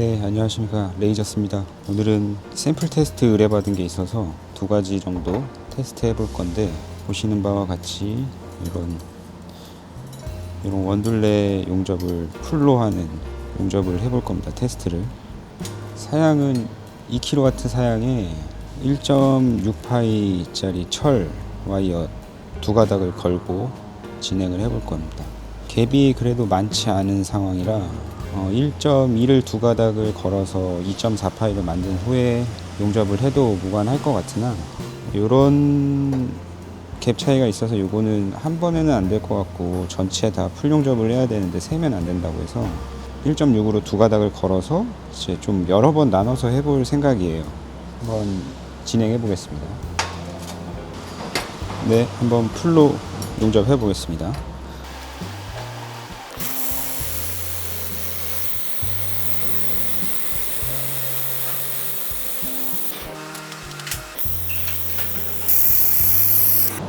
네, 안녕하십니까. 레이저스입니다. 오늘은 샘플 테스트 의뢰받은 게 있어서 두 가지 정도 테스트 해볼 건데 보시는 바와 같이 이런 이런 원둘레 용접을 풀로 하는 용접을 해볼 겁니다. 테스트를. 사양은 2kW 사양에 1.6파이짜리 철 와이어 두 가닥을 걸고 진행을 해볼 겁니다. 갭이 그래도 많지 않은 상황이라 어, 1.2를 두 가닥을 걸어서 2.4파이를 만든 후에 용접을 해도 무관할 것 같으나 이런 갭 차이가 있어서 요거는 한 번에는 안 될 것 같고 전체 다 풀 용접을 해야 되는데 세면 안 된다고 해서 1.6으로 두 가닥을 걸어서 이제 좀 여러 번 나눠서 해볼 생각이에요. 한번 진행해 보겠습니다. 네, 한번 풀로 용접해 보겠습니다.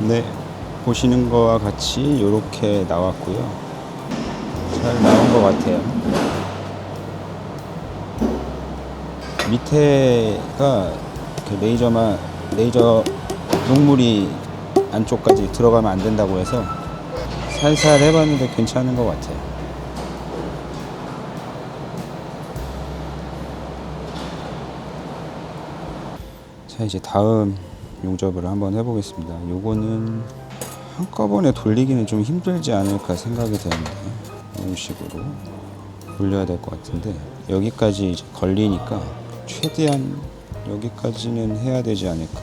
네, 보시는 거와 같이 이렇게 나왔고요. 잘 나온 것 같아요. 밑에가 그 레이저만 레이저 녹물이 안쪽까지 들어가면 안 된다고 해서 살살 해봤는데 괜찮은 것 같아요. 자 이제 다음 용접을 한번 해보겠습니다. 요거는 한꺼번에 돌리기는 좀 힘들지 않을까 생각이 되는데 이런 식으로 돌려야 될 것 같은데 여기까지 걸리니까 최대한 여기까지는 해야 되지 않을까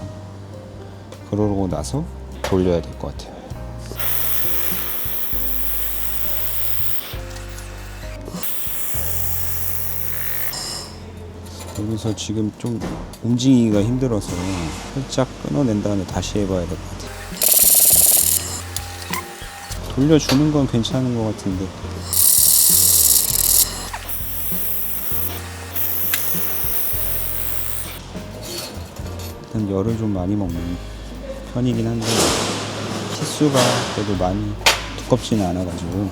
그러고 나서 돌려야 될 것 같아요. 여기서 지금 좀 움직이기가 힘들어서 살짝 끊어낸 다음에 다시 해봐야 될 것 같아요. 돌려주는 건 괜찮은 것 같은데 일단 열을 좀 많이 먹는 편이긴 한데 치수가 그래도 많이 두껍지는 않아가지고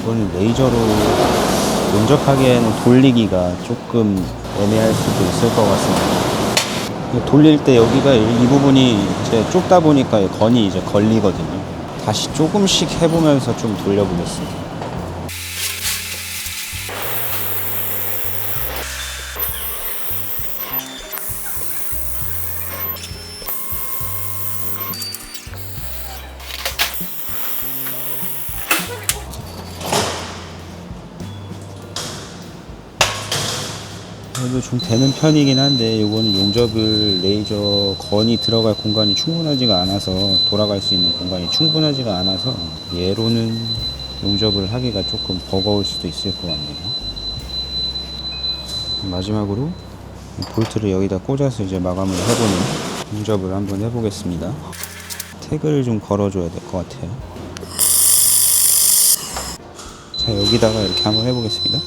이거는 레이저로 용접하기에는 돌리기가 조금 애매할 수도 있을 것 같습니다. 돌릴 때 여기가 이 부분이 이제 좁다 보니까 건이 이제 걸리거든요. 다시 조금씩 해보면서 좀 돌려보겠습니다. 그래도 좀 되는 편이긴 한데 이거는 용접을 레이저 건이 들어갈 공간이 충분하지가 않아서 돌아갈 수 있는 공간이 충분하지가 않아서 얘로는 용접을 하기가 조금 버거울 수도 있을 것 같네요. 마지막으로 볼트를 여기다 꽂아서 이제 마감을 해보는 용접을 한번 해보겠습니다. 태그를 좀 걸어줘야 될 것 같아요. 자 여기다가 이렇게 한번 해보겠습니다.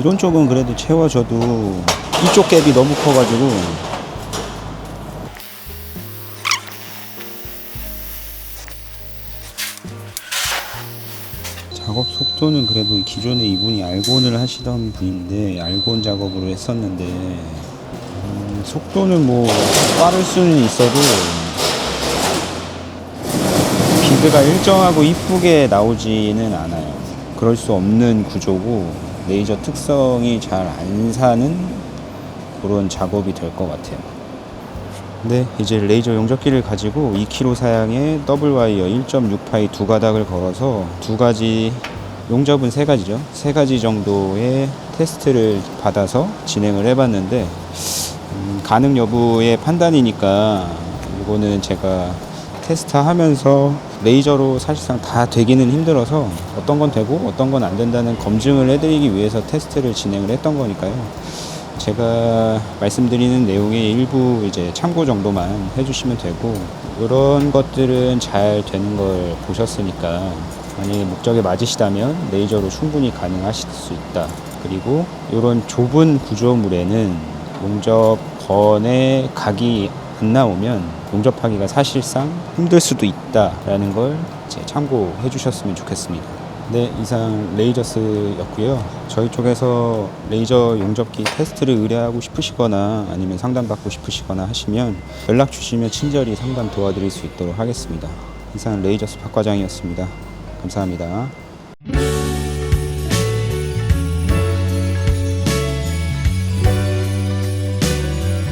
이런 쪽은 그래도 채워져도 이쪽 갭이 너무 커가지고 작업 속도는 그래도 기존에 이분이 알곤을 하시던 분인데 알곤 작업으로 했었는데 음, 속도는 뭐 빠를 수는 있어도 비드가 일정하고 이쁘게 나오지는 않아요. 그럴 수 없는 구조고 레이저 특성이 잘 안 사는 그런 작업이 될 것 같아요. 네, 이제 레이저 용접기를 가지고 2kg 사양의 더블 와이어 1.6파이 두 가닥을 걸어서 두 가지 용접은 세 가지죠. 세 가지 정도의 테스트를 받아서 진행을 해봤는데 음, 가능 여부의 판단이니까 이거는 제가 테스트하면서 레이저로 사실상 다 되기는 힘들어서 어떤 건 되고 어떤 건 안 된다는 검증을 해드리기 위해서 테스트를 진행을 했던 거니까요. 제가 말씀드리는 내용의 일부 이제 참고 정도만 해주시면 되고 이런 것들은 잘 되는 걸 보셨으니까 만약에 목적에 맞으시다면 레이저로 충분히 가능하실 수 있다. 그리고 이런 좁은 구조물에는 용접 건의 각이 안 나오면 용접하기가 사실상 힘들 수도 있다라는 걸 참고해 주셨으면 좋겠습니다. 네, 이상 레이저스였고요. 저희 쪽에서 레이저 용접기 테스트를 의뢰하고 싶으시거나 아니면 상담받고 싶으시거나 하시면 연락 주시면 친절히 상담 도와드릴 수 있도록 하겠습니다. 이상 레이저스 박 과장이었습니다. 감사합니다.